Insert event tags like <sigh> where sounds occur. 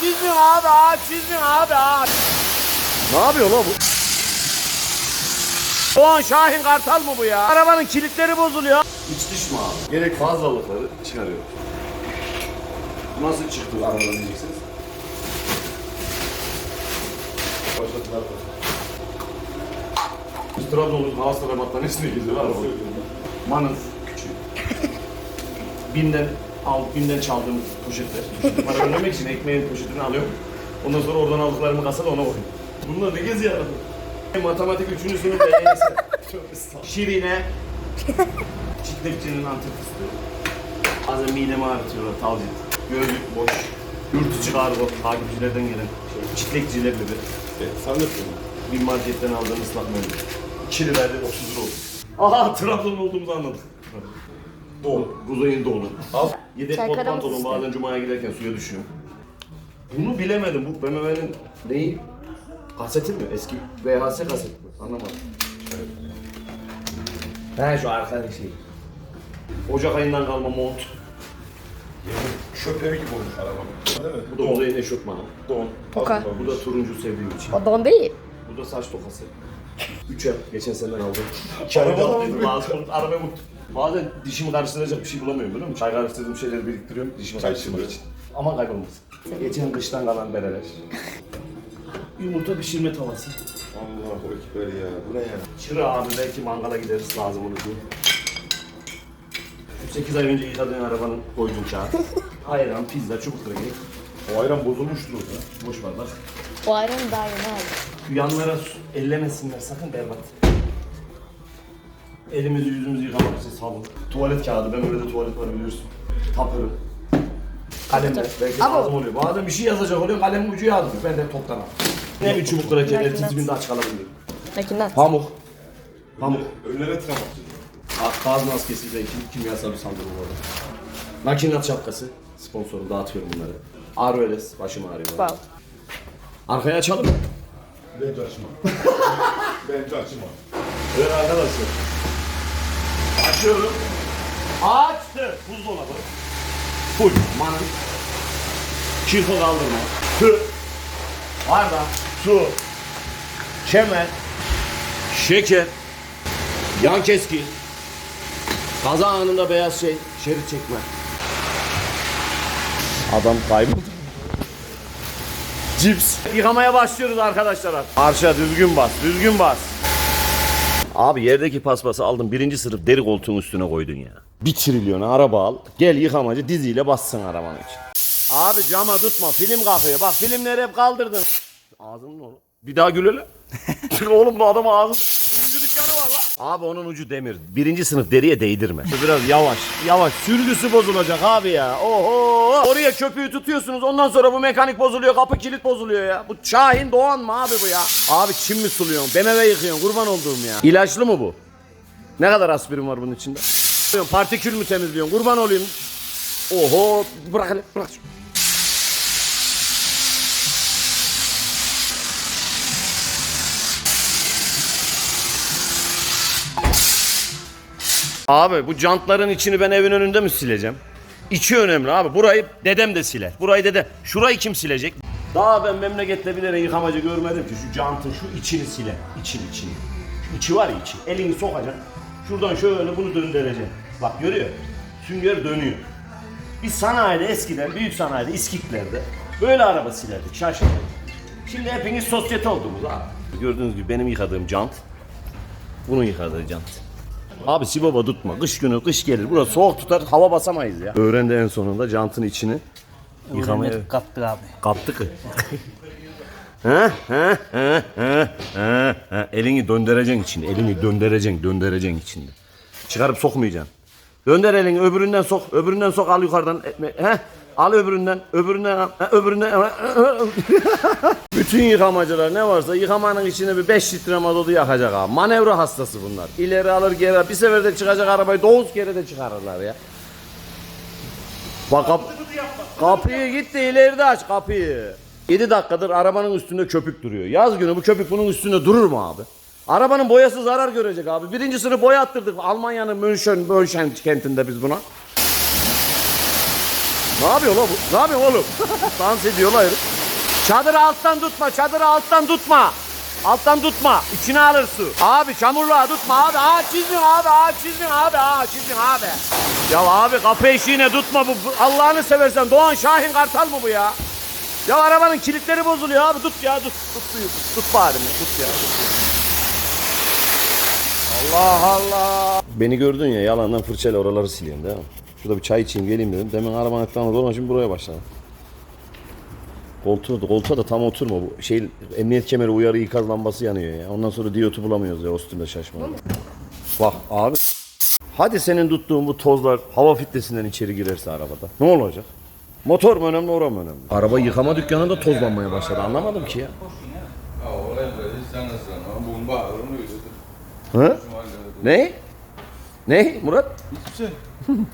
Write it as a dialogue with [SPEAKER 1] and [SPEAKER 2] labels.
[SPEAKER 1] çizmiyorsun abi ağaç çizmiyorsun abi ağaç. Ne yapıyor lan bu? Doğan Şahin Kartal mı bu ya? Arabanın kilitleri bozuluyor. İç dış mı abi? Gerek fazlalıkları çıkarıyor. Nasıl çıktı arabadan diyeceksiniz? Başladılar. Biz Trabzon'un Galatasaray battanesine geziyor araba. Manız küçük. Binden al, binden çaldığım poşetler. Para ödemek için ekmeğin poşetini alıyorum. Ondan sonra oradan aldıklarımı kasada ona koyuyorum. Bunlar ne geziyor araba? Matematik 3. sınıf EYS. Şirine. Çitlekçinin antep fıstığı. Bazen midemi ağrıtıyorlar, talcit. Gözlük boş. Yurt içi kargo, takipçilerden gelen şey. Çitlekçiler gibi.
[SPEAKER 2] Evet, sen de.
[SPEAKER 1] Bir marketten aldığım ıslak mendil. 2 liraydı 30 lira oldu. Aha Trabzon olduğumuzu anladık. Doğu. Kuzey'in doğulu.
[SPEAKER 2] Al.
[SPEAKER 1] Yedek
[SPEAKER 3] Çay karamı
[SPEAKER 1] pantolon bazen cumaya giderken suya düşüyor. Bunu bilemedim. Bu BMW'nin neyi? Kaseti mi? Eski VHS kaset mi? Anlamadım. He şu arkadaki şey. Ocak ayından kalma mont.
[SPEAKER 2] Şoförü gibi olmuş araba. Değil mi?
[SPEAKER 1] Bu da olayın eşofmanı.
[SPEAKER 2] Don.
[SPEAKER 3] Toka.
[SPEAKER 1] Bu da turuncu sevdiğim için.
[SPEAKER 3] O don değil.
[SPEAKER 1] Bu da saç tokası. Üç ay geçen seneden aldım.
[SPEAKER 2] Aldın.
[SPEAKER 1] Bazı arabaya unuttum. Bazen dişimi karıştıracak bir şey bulamıyorum biliyor musun? Çay karıştırdığım şeyleri biriktiriyorum dişimi
[SPEAKER 2] Çay
[SPEAKER 1] karıştırmak için. Ama kaybolmasın. Geçen kıştan kalan bereler. Yumurta pişirme tavası.
[SPEAKER 2] Allah o ekber ya. Bu ne ya?
[SPEAKER 1] Çıra abi belki mangala gideriz lazım onu diye. 8 ay önce yıkadığın arabanın koyduğun kağıt. <laughs> Ayran, pizza, çubuk kırığı,
[SPEAKER 2] O ayran bozulmuştur orada.
[SPEAKER 1] boş bardak.
[SPEAKER 3] O ayranı daha yeni aldım.
[SPEAKER 1] Yanlara su- ellemesinler sakın berbat. Elimizi yüzümüzü yıkamak için sabun. Tuvalet kağıdı, ben öyle de tuvalet var biliyorsun. Tapırım. Kalemler, belki
[SPEAKER 3] Ama-
[SPEAKER 1] lazım oluyor. Bazen bir şey yazacak oluyor, kalemin ucu yağdırıyor. Ben de toptan al. Ne bir çubuk kraker,
[SPEAKER 3] Makinat.
[SPEAKER 1] ertesi günde aç kalabiliyor.
[SPEAKER 3] Makinat.
[SPEAKER 1] Pamuk. Pamuk.
[SPEAKER 2] Önlere travma.
[SPEAKER 1] Gaz maskesiyle kim, kimyasal bir saldırı bu arada. Makinat şapkası. Sponsorum dağıtıyorum bunları. Aroeles, başım ağrıyor.
[SPEAKER 3] Wow.
[SPEAKER 1] Arkaya açalım.
[SPEAKER 2] Bence açma. <laughs> Bence açma.
[SPEAKER 1] Evet arkadaşlar. Açıyorum. Açtı. Buzdolabı. Full. Manın. Çirko kaldırma. Tü. Bardak. Su. Kemer. Şeker. Yan keski. Kaza anında beyaz şey. Şerit çekme. Adam kayboldu. Cips. Yıkamaya başlıyoruz arkadaşlar. Arşa düzgün bas, düzgün bas. Abi yerdeki paspası aldın birinci sınıf deri koltuğun üstüne koydun ya. Bir trilyon araba al. Gel yıkamacı diziyle bassın arabanın için. Abi cama tutma film kalkıyor. Bak filmleri hep kaldırdın. Ağzının oğlum. Bir daha gül hele. <laughs> oğlum bu adam ağzı. Filmci dükkanı var lan. Abi onun ucu demir. Birinci sınıf deriye değdirme. Biraz yavaş. Yavaş. Sürgüsü bozulacak abi ya. Oho. Oraya köpüğü tutuyorsunuz. Ondan sonra bu mekanik bozuluyor. Kapı kilit bozuluyor ya. Bu Şahin Doğan mı abi bu ya? Abi çim mi suluyorsun? BMW yıkıyorsun. Kurban olduğum ya. İlaçlı mı bu? Ne kadar aspirin var bunun içinde? Partikül mü temizliyorsun? Kurban olayım. Oho. Bırak hele. Bırak. Abi bu jantların içini ben evin önünde mi sileceğim? İçi önemli abi. Burayı dedem de siler. Burayı dede. Şurayı kim silecek? Daha ben memlekette bir tane yıkamacı görmedim ki şu jantın şu içini sile. İçini içini. Şu içi var ya içi. Elini sokacaksın. Şuradan şöyle bunu döndüreceksin. Bak görüyor. Sünger dönüyor. Biz sanayide eskiden büyük sanayide iskiklerde böyle araba silerdik şaşırdık. Şimdi hepiniz sosyete oldunuz abi. Gördüğünüz gibi benim yıkadığım jant bunun yıkadığı jant. Abi Sibaba tutma. Kış günü kış gelir. Burası soğuk tutar. Hava basamayız ya. Öğrendi en sonunda jantın içini yıkamaya
[SPEAKER 4] Kaptık abi.
[SPEAKER 1] kaptı ki. He he he he he he. Elini döndüreceksin içinde. Elini döndüreceksin, döndüreceksin içinde. Çıkarıp sokmayacaksın. Dönder elini öbüründen sok. Öbüründen sok al yukarıdan. E, He? Al öbüründen, öbüründen öbüründen. <laughs> Bütün yıkamacılar ne varsa yıkamanın içine bir 5 litre mazotu yakacak abi. Manevra hastası bunlar. İleri alır geri bir seferde çıkacak arabayı 9 kere de çıkarırlar ya. Bak kap kapıyı gitti ileride aç kapıyı. 7 dakikadır arabanın üstünde köpük duruyor. Yaz günü bu köpük bunun üstünde durur mu abi? Arabanın boyası zarar görecek abi. Birinci sınıf boya attırdık Almanya'nın München, München kentinde biz buna. Ne yapıyor lan bu? Ne yapıyor oğlum? <laughs> Dans ediyor lan herif. Çadırı alttan tutma, çadırı alttan tutma. Alttan tutma, içine alır su. Abi çamurluğa tutma abi. Aa çizdin abi, aa çizdin abi, aa çizdin abi. Ya abi kapı eşiğine tutma bu. Allah'ını seversen Doğan Şahin Kartal mı bu ya? Ya arabanın kilitleri bozuluyor abi. Tut ya, tut. Tut suyu, tut. Tut bari tut ya. Allah Allah. Beni gördün ya yalandan fırçayla oraları siliyorsun değil mi? Şurada bir çay içeyim geleyim dedim. Demin arabanın etrafına dolaşayım buraya başladım. Koltuğa da, koltuğa da tam oturma bu. Şey emniyet kemeri uyarı ikaz lambası yanıyor ya. Ondan sonra diyotu bulamıyoruz ya o üstünde şaşmalı. Bak abi. Hadi senin tuttuğun bu tozlar hava filtresinden içeri girerse arabada. Ne olacak? Motor mu önemli, ora mı önemli? Araba yıkama dükkanında tozlanmaya başladı. Anlamadım ki ya. Hı? Ne? Ne Murat?
[SPEAKER 4] Hiçbir şey. <laughs>